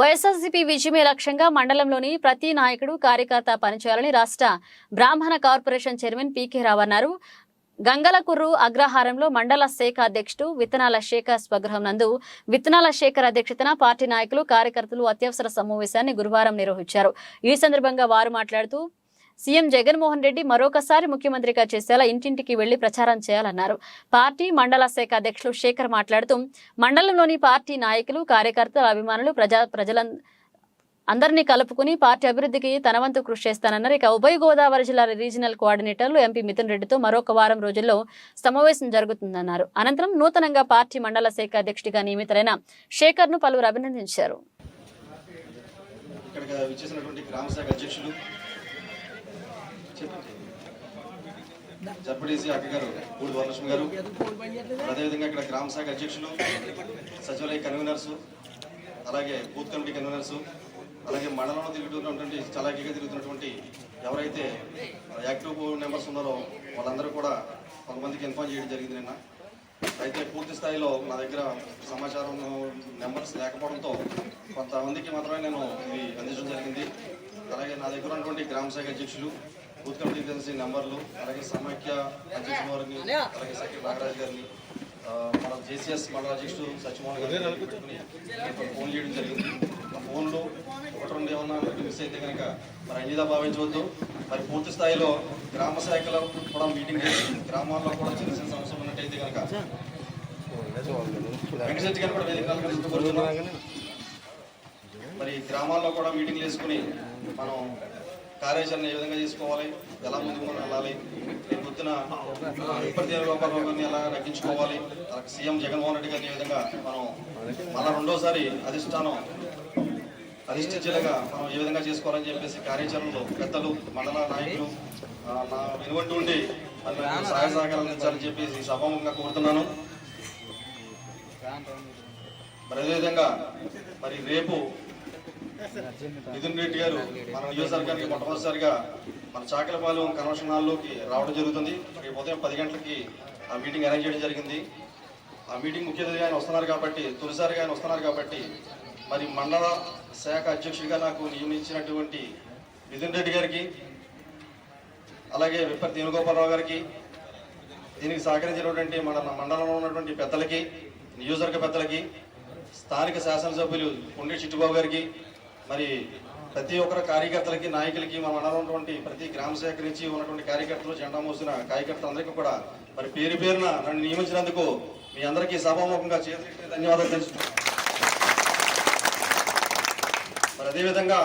వైఎస్ఆర్సీపీ విజయమే లక్ష్యంగా మండలంలోని ప్రతి నాయకుడు కార్యకర్త పనిచేయాలని రాష్ట్ర బ్రాహ్మణ కార్పొరేషన్ చైర్మన్ పీకే రావు అన్నారు. గంగలకుర్రు అగ్రహారంలో మండల శాఖ అధ్యక్షుడు విత్తనాల శేఖర్ స్వగృహం నందు విత్తనాల శేఖర్ అధ్యక్షతన పార్టీ నాయకులు కార్యకర్తలు అత్యవసర సమావేశాన్ని గురువారం నిర్వహించారు. ఈ సందర్భంగా వారు మాట్లాడుతూ సీఎం జగన్మోహన్ రెడ్డి మరొకసారి ముఖ్యమంత్రిగా చేసేలా ఇంటింటికి వెళ్ళి ప్రచారం చేయాలన్నారు. పార్టీ మండల శాఖ అధ్యక్షులు శేఖర్ మాట్లాడుతూ మండలంలోని పార్టీ నాయకులు కార్యకర్తలు అభిమానులు ప్రజా ప్రజల అందరినీ కలుపుకుని పార్టీ అభివృద్ధికి తన వంతు కృషి చేస్తానన్నారు. ఇక ఉభయ గోదావరి జిల్లా రీజనల్ కోఆర్డినేటర్లు ఎంపీ మిథున్ రెడ్డితో మరొక వారం రోజుల్లో సమావేశం జరుగుతుందన్నారు. అనంతరం నూతనంగా పార్టీ మండల శాఖ అధ్యక్షుడిగా నియమితులైన శేఖర్ను పలువురు అభినందించారు. జడ్పీటీసీ అక్క గారు పూడి వరలక్ష్మి గారు. అదేవిధంగా ఇక్కడ గ్రామ శాఖ అధ్యక్షులు సచివాలయ కన్వీనర్స్ అలాగే బూత్ కమిటీ కన్వీనర్స్ అలాగే మండలంలో తిరుగుతున్నటువంటి చలాకీగా తిరుగుతున్నటువంటి ఎవరైతే యాక్టివ్ మెంబర్స్ ఉన్నారో వాళ్ళందరూ కూడా కొంతమందికి ఇన్ఫార్మ్ చేయడం జరిగింది నిన్న. అయితే పూర్తి స్థాయిలో నా దగ్గర సమాచారం నెంబర్స్ లేకపోవడంతో కొంతమందికి మాత్రమే నేను ఇది అందించడం జరిగింది. అలాగే నా దగ్గర ఉన్నటువంటి గ్రామ శాఖ అధ్యక్షులు బూత్ కమిటీ నెంబర్లు అలాగే సమాఖ్య అధ్యక్షుల వారిని అలాగే సెక్రటరీ నాగరాజు గారిని మన జేసీఎస్ మండల అధ్యక్షుడు సచిమోహన్ గారిని ఫోన్ చేయడం జరిగింది. ఆ ఫోన్లో ఒకటి రెండు ఏమన్నా మిస్ అయితే కనుక మరి అంజీదా భావించవద్దు. మరి పూర్తి స్థాయిలో గ్రామ శాఖలో కూడా మీటింగ్ గ్రామాల్లో కూడా చిన్న చిన్న సమస్యలు ఉన్నట్టయితే కనుక వెంకటశెట్టి గారు కూడా వేదిక మరి గ్రామాల్లో కూడా మీటింగ్లు వేసుకుని మనం కార్యాచరణ ఏ విధంగా చేసుకోవాలి ఎలా ముందుకు వెళ్ళాలి? రేపు పొద్దున ఇప్పటి గోపాలరావు గారిని ఎలా రక్షించుకోవాలి సీఎం జగన్మోహన్ రెడ్డి గారిని ఏ విధంగా మనం మళ్ళా రెండోసారి అధిష్టానం అధిష్ఠించేలాగా మనం ఏ విధంగా చేసుకోవాలని చెప్పేసి కార్యాచరణలో పెద్దలు మండల నాయకులు నా వెనువంటి ఉండి సహాయ సహకారం అందించాలని చెప్పేసి సభాముఖంగా కోరుతున్నాను. మరి అదేవిధంగా మరి రేపు మిథున్ రెడ్డి గారు మన నియోజకవర్గానికి మొట్టమొదటిసారిగా మన చాకలపాలెం కన్వెన్షన్ హాల్లోకి రావడం జరుగుతుంది. రేపు ఉదయం పది గంటలకి ఆ మీటింగ్ అరేంజ్ చేయడం జరిగింది. ఆ మీటింగ్ ముఖ్య అతిథిగా ఆయన వస్తున్నారు కాబట్టి తొలిసారిగా ఆయన వస్తున్నారు కాబట్టి మరి మండల శాఖ అధ్యక్షుడిగా నాకు నియమించినటువంటి మిథున్ రెడ్డి గారికి అలాగే విప్పర్ వేణుగోపాలరావు గారికి దీనికి సహకరించినటువంటి మన మండలంలో ఉన్నటువంటి పెద్దలకి నియోజకవర్గ పెద్దలకి స్థానిక శాసనసభ్యులు కొండి చిట్టుబాబు గారికి మరి ప్రతి ఒక్కరి కార్యకర్తలకి నాయకులకి మనం అనాలన్నటువంటి ప్రతి గ్రామ శాఖ నుంచి ఉన్నటువంటి కార్యకర్తలు జెండా మోసిన కార్యకర్తలందరికీ కూడా మరి పేరు పేరున నన్ను నియమించినందుకు మీ అందరికీ సభాముఖంగా చేతులు ధన్యవాదాలు తెలుసు మరి అదేవిధంగా